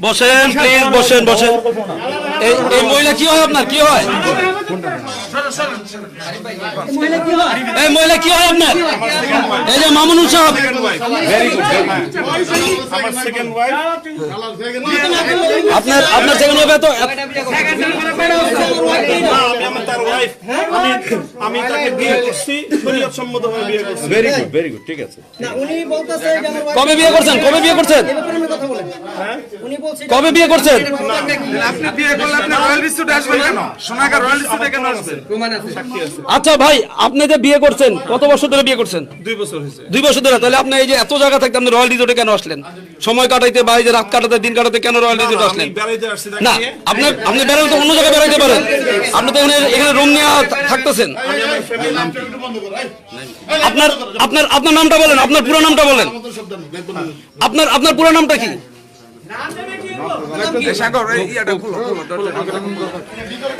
বসেন প্লিজ বসেন বসেন এই এই মহিলা কি হয় আপনার? কি হয়? এই মহিলা কি হয় আপনার? এই যে মামুনুল সাহেব। সেকেন্ড ওয়াইফ আপনার আপনার সেকেন্ড হবে তো ওয়াইফ আমি আমি তাকে বিয়ে করছি শরীয়ত সম্মতভাবে বিয়ে করছি। ভেরি গুড ভেরি গুড ঠিক আছে। উনি বলতেছে কবে বিয়ে করছেন? কবে বিয়ে করছেন? বলেন উনি বলছে কবে বিয়ে করছেন? আপনি বিয়ে করলে আপনি রয়্যাল রিসোর্টে আসবেন কেন? সোনাগার রয়্যাল রিসোর্টে কেন আসবেন আচ্ছা ভাই আপনি যে বিয়ে করছেন কত বছর ধরে বিয়ে করছেন? দুই বছর হয়েছে। দুই বছর ধরে তাহলে আপনি এই যে এত জায়গা থাকতে আপনি রয়্যাল রিজোর্টে কেন আসলেন? সময় কাটাইতে বা এই যে রাত কাটাতে দিন কাটাতে কেন রয়্যাল রিজোর্টে আমি আসলেন না। আপনি আপনি বেড়াতে তো অন্য জায়গায় বেড়াইতে পারেন। আপনি তো এখানে এখানে রুম নিয়ে থাকতেছেন। আপনার আপনার আপনার নামটা বলেন আপনার পুরো নামটা বলেন। আপনার আপনার পুরো নামটা কি?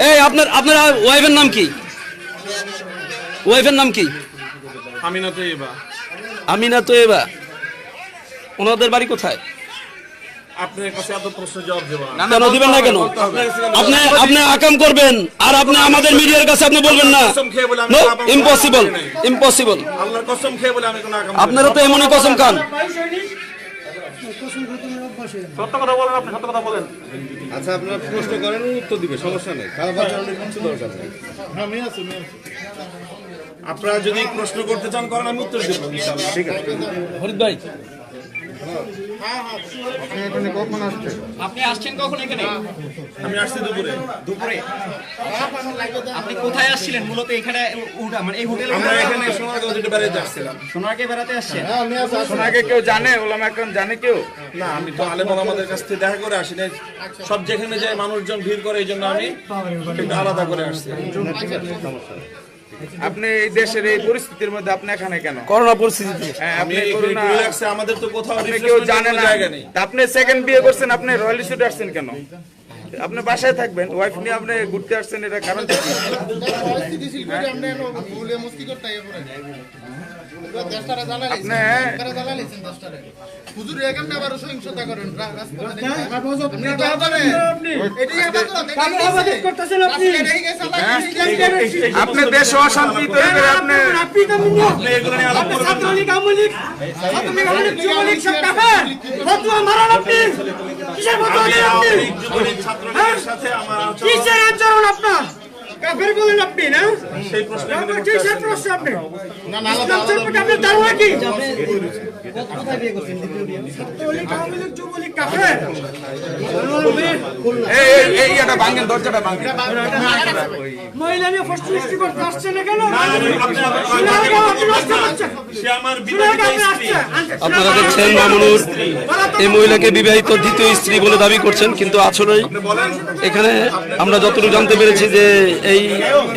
এই আপনার আপনার ওয়াইফের নাম কি? ওয়াইফের নাম কি? আমি না তো এবার আমিনা তো এবার ওনাদের বাড়ি কোথায়? আপনি আপনি আকাম করবেন আর আপনি আমাদের মিডিয়ার কাছে আপনি বলবেন না। কসম খেয়ে বলে আমি নো আকাম ইম্পসিবল করি ইম্পসিবল খেয়ে বলে আমি কোনো আপনারা তো এমনই কসম খান। সত্য কথা বলেন আপনি সত্য কথা বলেন। আচ্ছা আপনারা প্রশ্ন করেন উত্তর দিবে সমস্যা নেই। কিছু দরকার নেই। আপনারা যদি প্রশ্ন করতে চান করেন আমি উত্তর দেবো। ঠিক আছে। ফরিদ ভাই। আপনি আসছেন? কখন এখানে? আমি আসছি দুপুরে। দুপুরে? আপনি কোথায় আসছিলেন? মূলত এখানে মানে এই হোটেলে আমরা এখানে সোনারগাঁও যেটা বেড়াইতে আসছিলাম সোনারকে বেড়াতে আসছেন? কেউ জানে? ওলামা একরাম জানে কেউ? না আমি তো আলেম আমাদের কাছ থেকে দেখা করে আসি নাই। সব যেখানে যায় মানুষজন ভিড় করে এই জন্য আমি একটু আলাদা করে আসছি। আপনি এই দেশের এই পরিস্থিতির মধ্যে আপনি এখানে কেন? করোনা পরিস্থিতিতে। হ্যাঁ, আপনি আমাদের তো কোথাও আপনি কেউ জানে না। জায়গা নেই। তা আপনি সেকেন্ড বিয়ে করছেন আপনি রয়্যাল রিসোর্টে আসছেন কেন? আপনি বাসায় থাকবেন ওয়াইফ নিয়ে আপনি ঘুরতে আসছেন এটা কারণ কি? আপনি দেশে অশান্তি কিসের আচরণ আপনার? কাফের বলেন আপনি, না? সেই প্রশ্ন। প্রশ্ন আপনি? না আপনি। আপনারা দেখছেন মামুনুর এই মহিলাকে বিবাহিত দ্বিতীয় স্ত্রী বলে দাবি করছেন কিন্তু আসলে এখানে আমরা যতটুকু জানতে পেরেছি যে এই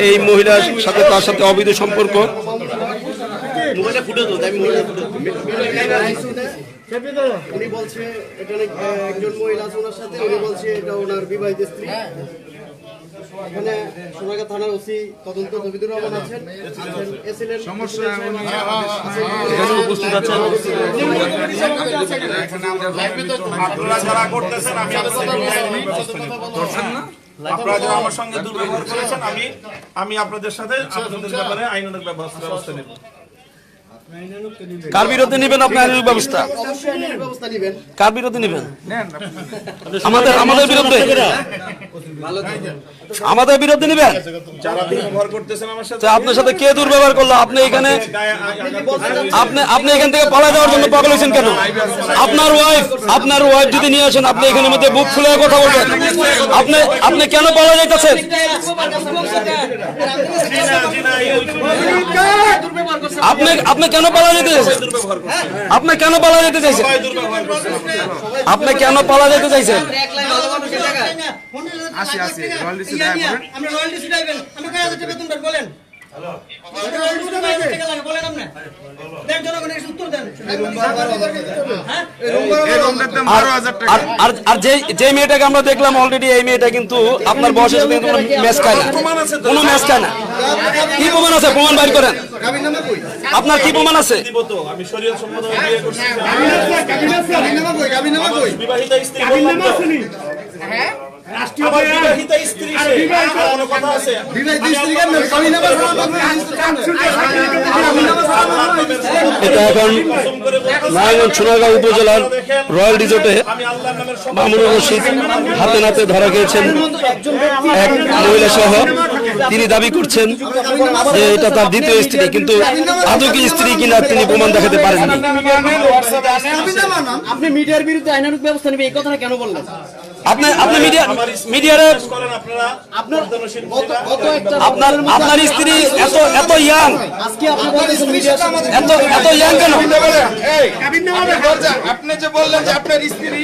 এই মহিলার সাথে তার সাথে অবৈধ সম্পর্ক উনি বলছে আহ, একজন মহিলা ওনার সাথে উনি বলছে এটা ওনার বিবাহিত স্ত্রী এখানে সোনাগা থানার ওসি তদন্ত রহমান আছেন আছেন এসিলেন সমস্যা উনি আপনারা যারা করতেছেন আমি আপনাদের আইনি ব্যবস্থা নেব। আপনারা যারা আমার সঙ্গে দুর্ব্যবহার করেছেন আমি আমি আপনাদের সাথে আপনাদের ব্যাপারে আইনানুক ব্যবস্থা ব্যবস্থা নেব। কার বিরুদ্ধে নেবেন আপনি আইনের ব্যবস্থা? কার বিরুদ্ধে নেবেন? আমাদের আমাদের বিরুদ্ধে। আমাদের বিরুদ্ধে নেবেন? যারা দুর্ব্যবহার করতেছেন আমার সাথে। তো আপনার সাথে কে দুর্ব্যবহার করল? আপনি এখানে আপনি আপনি এখান থেকে পালা যাওয়ার জন্য পাগল হয়েছেন কেন? আপনার ওয়াইফ আপনার ওয়াইফ যদি নিয়ে আসেন আপনি এখানের মধ্যে বুক খুলে কথা বলবেন। আপনি আপনি কেন পালা যাইতেছেন? আপনি আপনি কেন পালা যেতে চাইছেন? আপনি কেন পালা যেতে চাইছেন? আপনি কেন পালা যেতে চাইছেন? আসি আসি রয়্যাল করেন আমরা রয়্যাল আইবেন। আমরা কয় হাজার টাকা বেতন পাই বলেন? বলেন আপনি। দেন জনগণের উত্তর দেন। হ্যাঁ? এই রুমটার দাম আর যে মেয়েটাকে আমরা দেখলাম অলরেডি এই মেয়েটা কিন্তু আপনার বয়সের সাথে কিন্তু ম্যাচ খায় না। কোনো ম্যাচ খায় না। কি প্রমাণ আছে? প্রমাণ বাইর করেন। আপনার কি প্রমাণ আছে? দিব তো আমি শরীয়ত সম্মত বিয়ে করছি। গাবিনামা কই? গাবিনামা কই? বিবাহিত স্ত্রী বললাম বিবাহিত স্ত্রী সে। আর কোনো কথা আছে। বিবাহিত স্ত্রী কেন গাবিনামা এটা এখন নারায়ণগঞ্জ সোনারগাঁও উপজেলার রয়্যাল রিজোর্টে মামুনুর রশিদ হাতে নাতে ধরা গিয়েছেন এক মহিলা সহ তিনি দাবি করছেন যে এটা তার দ্বিতীয় স্ত্রী কিন্তু আদৌ কি স্ত্রী কিনা তিনি প্রমাণ দেখাতে পারেননি। আপনি মিডিয়ার বিরুদ্ধে আইনানুক ব্যবস্থা নেবে এই কথাটা কেন বললেন? আপনি আপনি মিডিয়া মিডিয়ার আপনার স্ত্রী এত এত ইয়াং আজকে আপনি বলতেছেন মিডিয়ার সামনে এত এত ইয়াং কেন? আপনি যে বললেন যে আপনার স্ত্রী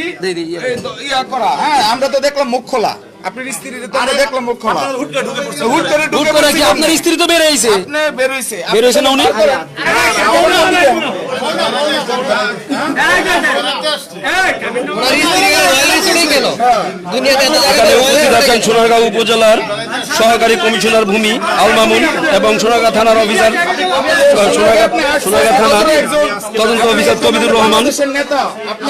ইয়া করা। হ্যাঁ আমরা তো দেখলাম মুখ খোলা। আপনার স্ত্রীর তো আমরা দেখলাম মুখ খোলা হুট করে ঢুকে পড়ছে হুট করে ঢুকে করে কি আপনার স্ত্রী তো বেড়ে আইছে আপনি বেরোইছে বেরোইছে না উনি সোনারগাঁও উপজেলার সহকারী কমিশনার ভূমি আলমামুন এবং সোনারগাঁ থানার অফিসার সোনারগাঁ সোনারগাঁ থানার তদন্ত অফিসার কবিদুর রহমান আপনি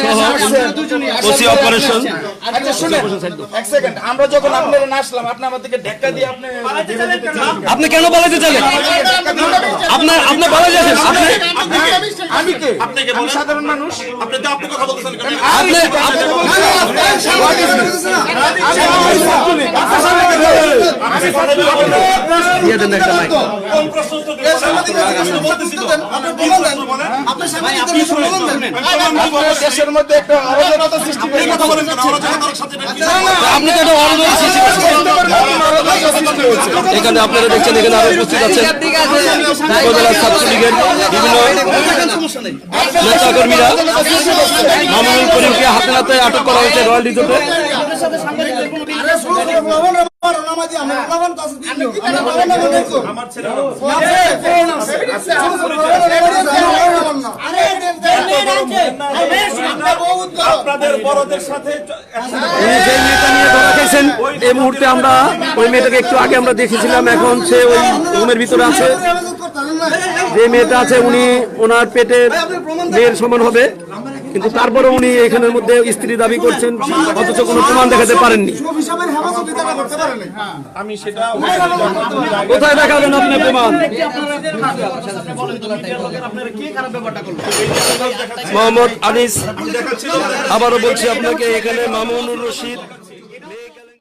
ওসি অপারেশন আচ্ছা শুনে এক সেকেন্ড আমরা যখন আপনারা আসলাম আপনি আমাদেরকে ধাক্কা দিয়ে আপনি আপনি কেন পালাতে চাইলেন আপনার আপনি পালা যাচ্ছেন আপনি আমি কে আমি সাধারণ মানুষ আপনি আপনি কথা বলতেছেন আপনি আপনি তো। এখানে আপনারা দেখছেন, এখানে আরও উপস্থিত আছেন ছাত্রলীগের বিভিন্ন কর্মীরা মামুনুল করিমকে হাতে নাতে আটক করা হয়েছে রয়্যাল রিজোর্টে নামাজি আমার তো আছে আপনি কি না দেখো আমার ছেলে আছে প্রমাণ আছে শুনো শুনো আরে আমরা বহুত আপনাদের বড়দের সাথে উনি যে মেয়েটা নিয়ে ধরা খেয়েছেন এই মুহূর্তে আমরা ওই মেয়েটাকে একটু আগে আমরা দেখেছিলাম এখন সে ওই রুমের ভিতরে আছে যে মেয়েটা আছে উনি ওনার পেটের মেয়ের সমান হবে কিন্তু তারপরে উনি এখানের মধ্যে স্ত্রী দাবি করছেন অথচ কোনো প্রমাণ দেখাতে পারেননি। আমি সেটা কোথায় দেখাবেন আপনি প্রমাণ? মোহাম্মদ আনিস আবারও বলছি আপনাকে এখানে মামুনুর রশিদ